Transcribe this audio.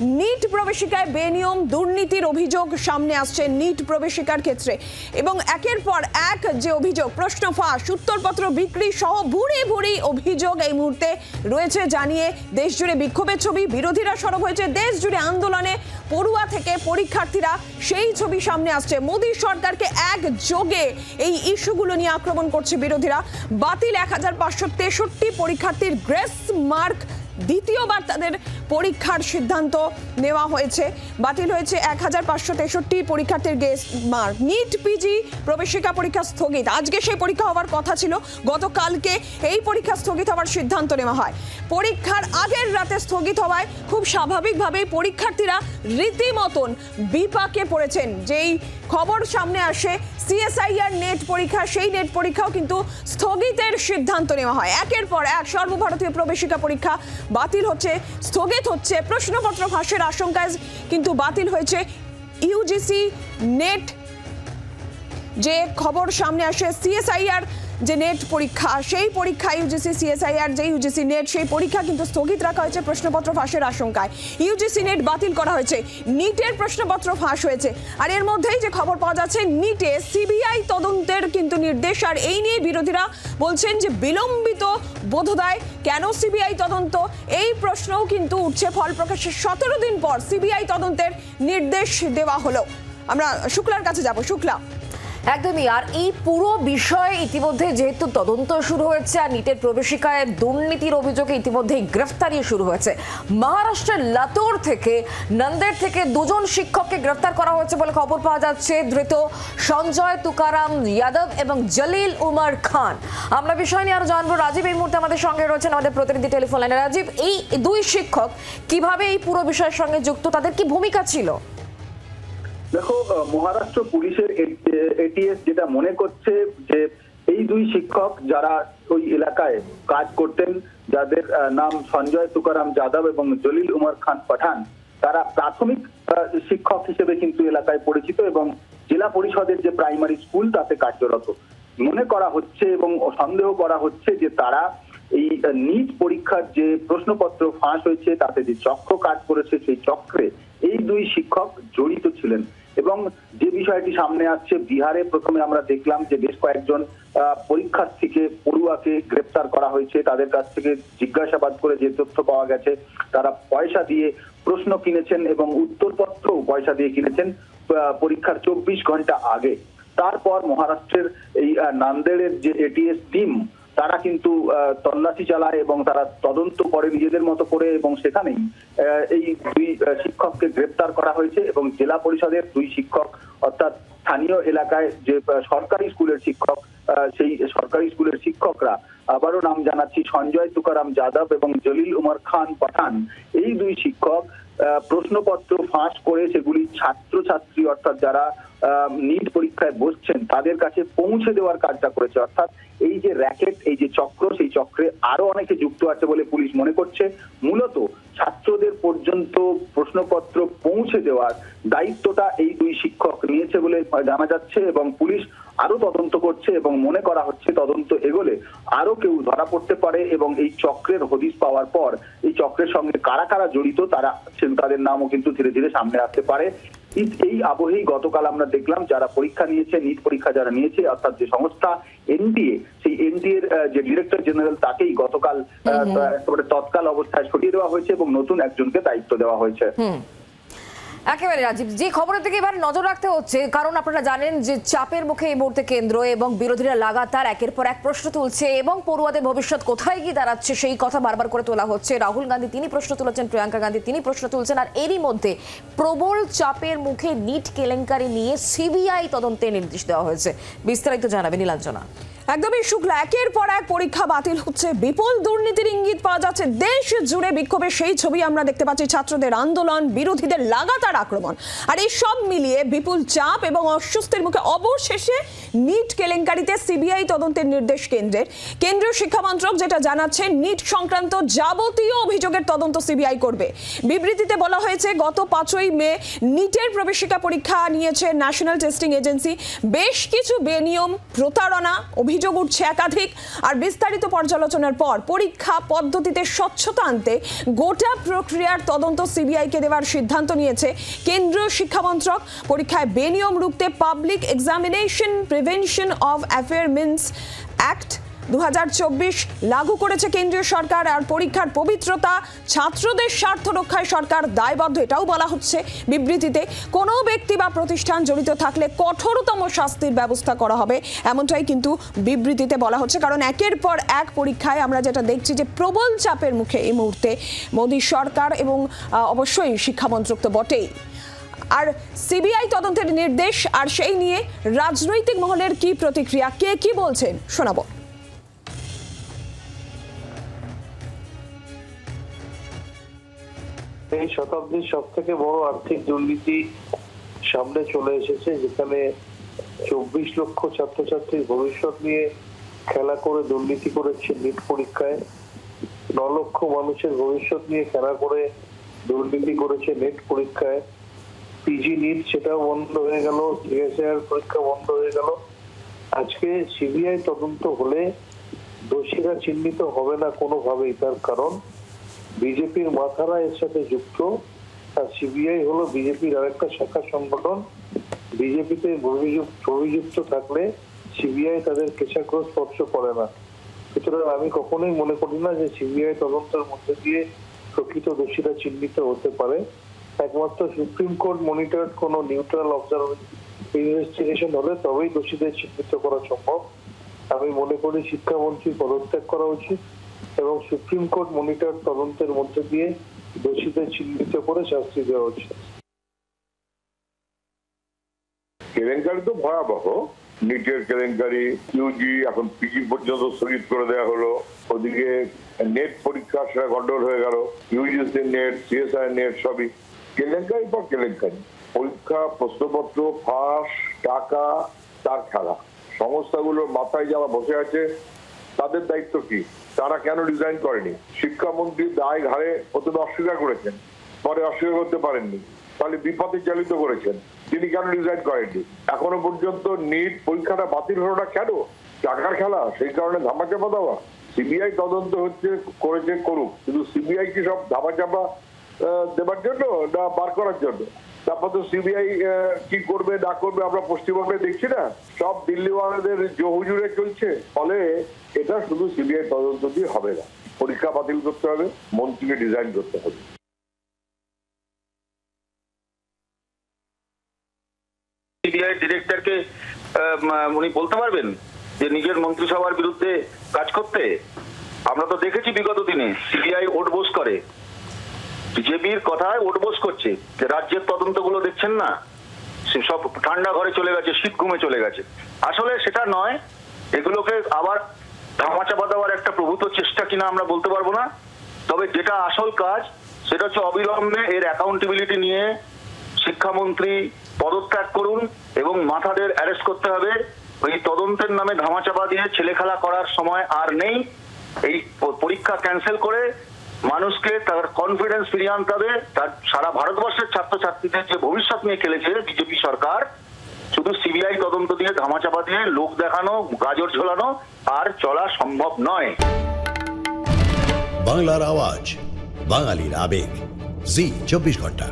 NEET প্রবেশিকায় বেনিয়ম দুর্নীতির অভিযোগ সামনে আসছে নিট প্রবেশিকার ক্ষেত্রে। এবং একের পর এক যে অভিযোগ, প্রশ্ন ফাঁস, উত্তরপত্র বিক্রি সহ ভুরি ভুরি অভিযোগ এই মুহূর্তে রয়েছে জানিয়ে দেশ জুড়ে বিক্ষোভের ছবি। বিরোধীরা সরব হয়েছে দেশ জুড়ে আন্দোলনে। পড়ুয়া থেকে পরীক্ষার্থীরা সেই ছবি সামনে আসছে। মোদী সরকারকে এক যোগে এই ইস্যুগুলো নিয়ে আক্রমণ করছে বিরোধীরা। বাতিল এক হাজার পাঁচশো তেষট্টি পরীক্ষার্থীর গ্রেস মার্ক দ্বিতীয়বার তাদের পরীক্ষার সিদ্ধান্ত নেওয়া হয়েছে। বাতিল হয়েছে এক হাজার পাঁচশো তেষট্টি পরীক্ষার্থীর গেস মার্ক নিট পিজি প্রবেশিকা পরীক্ষা স্থগিত। আজকে সেই পরীক্ষা হওয়ার কথা ছিল। গতকালকে এই পরীক্ষা স্থগিত হওয়ার সিদ্ধান্ত নেওয়া হয়। পরীক্ষার আগের রাতে স্থগিত হওয়ায় খুব স্বাভাবিকভাবেই পরীক্ষার্থীরা রীতিমতন বিপাকে পড়েছেন। যেই খবর সামনে আসে সিএসআইআর নেট পরীক্ষা, সেই নেট পরীক্ষাও কিন্তু স্থগিতের সিদ্ধান্ত নেওয়া হয়। একের পর এক সর্বভারতীয় প্রবেশিকা পরীক্ষা বাতিল হচ্ছে, স্থগিত হচ্ছে, প্রশ্নপত্র ফাঁসের আশঙ্কায় কিন্তু বাতিল হয়েছে ইউজিসি নেট। যে খবর সামনে আসে সিএসআইআর যে নেট পরীক্ষা, সেই পরীক্ষা ইউজিসি সিএসআইআর যে ইউজিসি নেট, সেই পরীক্ষা কিন্তু স্থগিত রাখা হয়েছে প্রশ্নপত্র ফাঁসের আশঙ্কায়। ইউজিসি নেট বাতিল করা হয়েছে, নিটের প্রশ্নপত্র ফাঁস হয়েছে। আর এর মধ্যেই যে খবর পাওয়া যাচ্ছে, নিটে সিবিআই তদন্তের কিন্তু নির্দেশ। আর এই নিয়ে বিরোধীরা বলছেন যে বিলম্বিত বোধদায়, কেন সিবিআই তদন্ত? এই প্রশ্নও কিন্তু উঠছে ফল প্রকাশের সতেরো দিন পর সিবিআই তদন্তের নির্দেশ দেওয়া হলো। আমরা শুক্লার কাছে যাব। শুক্লা। একদমই, আর এই পুরো বিষয়ে ইতিমধ্যে যেহেতু তদন্ত শুরু হয়েছে আর নিটের প্রবেশিকায় দুর্নীতির অভিযোগে ইতিমধ্যে গ্রেফতারি শুরু হয়েছে। মহারাষ্ট্রের লাতুর থেকে, নন্দের থেকে দুজন শিক্ষককে গ্রেফতার করা হয়েছে বলে খবর পাওয়া যাচ্ছে। ধৃত সঞ্জয় তুকারাম যাদব এবং জলিল উমর খান। আমরা বিষয় নিয়ে আরও জানব। রাজীব এই মুহূর্তে আমাদের সঙ্গে রয়েছেন আমাদের প্রতিনিধি টেলিফোন লাইনে। রাজীব, এই দুই শিক্ষক কীভাবে এই পুরো বিষয়ের সঙ্গে যুক্ত? তাদের কি ভূমিকা ছিল? দেখো মহারাষ্ট্র পুলিশের এটিএস যেটা মনে করছে যে এই দুই শিক্ষক যারা ওই এলাকায় কাজ করতেন, যাদের নাম সঞ্জয় তুকারাম যাদব এবং জলিল উমর খান পাঠান, তারা প্রাথমিক শিক্ষক হিসেবে কিন্তু এলাকায় পরিচিত এবং জেলা পরিষদের যে প্রাইমারি স্কুল তাতে কার্যরত। মনে করা হচ্ছে এবং সন্দেহ করা হচ্ছে যে তারা এই নিট পরীক্ষার যে প্রশ্নপত্র ফাঁস হয়েছে, তাতে যে চক্র কাজ করেছে সেই চক্রে এই দুই শিক্ষক জড়িত ছিলেন। এবং যে বিষয়টি সামনে আসছে, বিহারে প্রথমে আমরা দেখলাম যে বেশ কয়েকজন পরীক্ষার্থীকে পড়ুয়াকে গ্রেপ্তার করা হয়েছে। তাদের কাছ থেকে জিজ্ঞাসাবাদ করে যে তথ্য পাওয়া গেছে, তারা পয়সা দিয়ে প্রশ্ন কিনেছেন এবং উত্তরপত্রও পয়সা দিয়ে কিনেছেন পরীক্ষার চব্বিশ ঘণ্টা আগে। তারপর মহারাষ্ট্রের এই নান্দেড়ের যে এটিএস টিম তারা কিন্তু তল্লাশি চালায় এবং তারা তদন্ত করে নিজেদের মতো করে এবং সেখানেই এই দুই শিক্ষককে গ্রেপ্তার করা হয়েছে এবং জেলা পরিষদের দুই শিক্ষক, অর্থাৎ স্থানীয় এলাকায় যে সরকারি স্কুলের শিক্ষক সেই সরকারি স্কুলের শিক্ষকরা, আবারও নাম জানাচ্ছি, সঞ্জয় তুকারাম যাদব এবং জলিল উমর খান পাঠান। এই দুই শিক্ষক প্রশ্নপত্র ফাঁস করে সেগুলি ছাত্রছাত্রী, অর্থাৎ যারা নিট পরীক্ষায় বসছেন, তাদের কাছে পৌঁছে দেওয়ার কাজটা করেছে। অর্থাৎ এই যে র্যাকেট এই যে চক্র, সেই চক্রে আরও অনেকে যুক্ত আছে বলে পুলিশ মনে করছে। মূলত ছাত্রদের পর্যন্ত প্রশ্নপত্র পৌঁছে দেওয়ার দায়িত্বটা এই দুই শিক্ষক নিয়েছে বলে জানা যাচ্ছে এবং পুলিশ আরও তদন্ত করছে এবং মনে করা হচ্ছে তদন্ত এগোলে আরও কেউ ধরা পড়তে পারে এবং এই চক্রের হদিস পাওয়ার পর এই চক্রের সঙ্গে কারা কারা জড়িত তারা তাদের নামও কিন্তু ধীরে ধীরে সামনে আসতে পারে। এই- আবহেই গতকাল আমরা দেখলাম যারা পরীক্ষা নিয়েছে নিট পরীক্ষা যারা নিয়েছে, অর্থাৎ যে সংস্থা, এনডিএ এর যে ডিরেক্টর জেনারেল তাকেই গতকাল একেবারে তৎকাল অবস্থায় সরিয়ে দেওয়া হয়েছে এবং নতুন একজনকে দায়িত্ব দেওয়া হয়েছে। একেবারে রাজীব যে খবরের দিকে এবার নজর রাখতে হচ্ছে কারণ আপনারা জানেন যে চাপের মুখে এই মুহূর্তে কেন্দ্র এবং বিরোধীরা লাগাতার একের পর এক প্রশ্ন তুলছে এবং পড়ুয়াদের ভবিষ্যৎ কোথায় গিয়ে দাঁড়াচ্ছে সেই কথা বারবার করে তোলা হচ্ছে। রাহুল গান্ধী তিনি প্রশ্ন তুলেছেন প্রিয়াঙ্কা গান্ধী তিনি প্রশ্ন তুলছেন আর এরই মধ্যে প্রবল চাপের মুখে নিট কেলেঙ্কারি নিয়ে সিবিআই তদন্তের নির্দেশ দেওয়া হয়েছে। বিস্তারিত জানাবে নীলাঞ্জনা। একদমই শুক্লা, একের পর এক পরীক্ষা বাতিল হচ্ছে। বিপুল দুর্নীতির ইঙ্গিত পাওয়া যাচ্ছে। দেশ জুড়ে বিক্ষোভের সেই ছবি আমরা দেখতে পাচ্ছি, ছাত্রদের আন্দোলন, বিরোধীদের লাগাতার আক্রমণ। আর এই সব মিলিয়ে বিপুল চাপ এবং অস্বস্তির মুখে অবশেষে নিট কেলেঙ্কারিতে সিবিআই তদন্তের নির্দেশ কেন্দ্রের। কেন্দ্রীয় শিক্ষামন্ত্রক যেটা জানাচ্ছে, নিট সংক্রান্ত যাবতীয় অভিযোগের তদন্ত সিবিআই করবে। বিবৃতিতে বলা হয়েছে, গত পাঁচই মে নিটের প্রবেশিকা পরীক্ষা নিয়েছে ন্যাশনাল টেস্টিং এজেন্সি বেশ কিছু বেনিয়ম, প্রতারণা, অভিযোগ অভিযোগ উঠছে একাধিক। আর বিস্তারিত পর্যালোচনার পর পরীক্ষা পদ্ধতিতে স্বচ্ছতা আনতে গোটা প্রক্রিয়ার তদন্ত সিবিআইকে দেওয়ার সিদ্ধান্ত নিয়েছে কেন্দ্রীয় শিক্ষামন্ত্রক পরীক্ষায় বেনিয়ম রুখতে public examination prevention of unfair means act দু হাজার চব্বিশ লাগু করেছে কেন্দ্রীয় সরকার আর পরীক্ষার পবিত্রতা ছাত্রদের স্বার্থ রক্ষায় সরকার দায়বদ্ধ, এটাও বলা হচ্ছে। বিবৃতিতে কোনো ব্যক্তি বা প্রতিষ্ঠান জড়িত থাকলে কঠোরতম শাস্তির ব্যবস্থা করা হবে, এমনটাই কিন্তু বিবৃতিতে বলা হচ্ছে। কারণ একের পর এক পরীক্ষায় আমরা যেটা দেখছি যে প্রবল চাপের মুখে এই মুহূর্তে মোদী সরকার এবং অবশ্যই শিক্ষামন্ত্রক তো বটেই। আর সিবিআই তদন্তের নির্দেশ, আর সেই নিয়ে রাজনৈতিক মহলের কি প্রতিক্রিয়া, কে কি বলছেন শোনাবো। এই শতাব্দীর সব থেকে বড় আর্থিক দুর্নীতি সামনে চলে এসেছে, যেখানে চব্বিশ লক্ষ ছাত্রছাত্রীর ভবিষ্যৎ নিয়ে খেলা করে দুর্নীতি করেছে নিট পরীক্ষায়। ন লক্ষ মানুষের ভবিষ্যৎ নিয়ে খেলা করে দুর্নীতি করেছে নেট পরীক্ষায়। পিজি নিট সেটাও বন্ধ হয়ে গেল সিএসআর পরীক্ষা বন্ধ হয়ে গেল। আজকে সিবিআই তদন্ত হলে দোষীরা চিহ্নিত হবে না কোনোভাবেই, তার কারণ বিজেপির মাথারা এর সাথে যুক্ত। আর সিবিআই হলো বিজেপির আরেকটা শাখা সংগঠন। বিজেপিতে অভিযুক্ত থাকলে সিবিআই তাদের কেশাগ্র স্পর্শ করে না। সুতরাং আমি কখনোই মনে করি না যে সিবিআই তদন্তের মধ্যে দিয়ে প্রকৃত দোষীরা চিহ্নিত হতে পারে। একমাত্র সুপ্রিম কোর্ট মনিটর কোন নিউট্রাল অবজারভ ইনভেস্টিগেশন হলে তবেই দোষীদের চিহ্নিত করা সম্ভব। আমি মনে করি শিক্ষামন্ত্রী পদত্যাগ করা উচিত। এবং সুপ্রিম কোর্ট মনিটর তদন্তের মধ্যে দিয়ে দোষীদের চিহ্নিত করে শাস্তি দেওয়া উচিত কেলেঙ্কারি তো ভয়াবহ। নিটের কেলেঙ্কারি, ইউজি, এখন পিজি পর্যন্ত স্থগিত করে দেওয়া হলো। ওদিকে নেট পরীক্ষা সেটা গন্ডগোল হয়ে গেল। ইউজিসি নেট, সিএসআই নেট সবই। কেলেঙ্কারি পর কেলেঙ্কারি। পরীক্ষা, প্রশ্নপত্র, ফাঁস, টাকা, তার খেলা। সংস্থাগুলোর মাথায় যারা বসে আছে তাদের দায়িত্ব কি? তারা কেন ডিজাইন করেনি? শিক্ষামন্ত্রী দায় ঘাড়ে প্রথমে অস্বীকার করেছেন, পরে অস্বীকার করতে পারেননি, তাহলে বিপদে চালিত করেছেন, তিনি কেন ডিজাইন করেননি? এখনও পর্যন্ত নিট পরীক্ষাটা বাতিল হলো না কেন? টাকার খেলা, সেই কারণে ধামাচাপা দেওয়া। সিবিআই তদন্ত হচ্ছে, করেছে করুক, কিন্তু সিবিআই কি সব ধামাচাপা দেবার জন্য না বার করার জন্য? তারপর তো সিবিআই কি করবে, না করবে, আমরা পশ্চিমবঙ্গে দেখছি না। সব দিল্লিওয়ালাদের জহুজুরে চলছে। ফলে এটা শুধু সিবিআই তদন্ত দিয়ে হবে না। পরীক্ষা বাতিল করতে হবে, মন্ত্রীকে ডিজাইন করতে হবে। সিবিআই ডিরেক্টরকে উনি বলতে পারবেন যে নিজের মন্ত্রিসভার বিরুদ্ধে কাজ করতে? আমরা তো দেখেছি বিগত দিনে সিবিআই ওটবোস করে। বিজেপির কথায় ওটবোস করছে। যে রাজ্যের তদন্তগুলো দেখছেন না, সে সব ঠান্ডা ঘরে চলে গেছে, শীত ঘুমে চলে গেছে। আসলে সেটা নয়, এগুলোকে আবার ধামাচাপা দেওয়ার একটা প্রভূত চেষ্টা কিনা আমরা বলতে পারব না। তবে যেটা আসল কাজ, সেটা হচ্ছে অবিলম্বে এর অ্যাকাউন্টেবিলিটি নিয়ে শিক্ষামন্ত্রী পদত্যাগ করুন এবং মাথাদের অ্যারেস্ট করতে হবে। ওই তদন্তের নামে ধামাচাপা দিয়ে ছেলেখেলা করার সময় আর নেই। এই পরীক্ষা ক্যান্সেল করে মানুষকে তার কনফিডেন্স ফিরিয়ে আনতে হবে। তার সারা ভারতবর্ষের ছাত্রছাত্রীদের যে ভবিষ্যৎ নিয়ে খেলেছে বিজেপি সরকার, শুধু সিবিআই তদন্ত দিয়ে ধামাচাপা দিয়ে লোক দেখানো, গাজর ঝোলানো আর চলা সম্ভব নয়। বাংলার আওয়াজ, বাঙালির আবেগ। জি, চব্বিশ ঘণ্টা।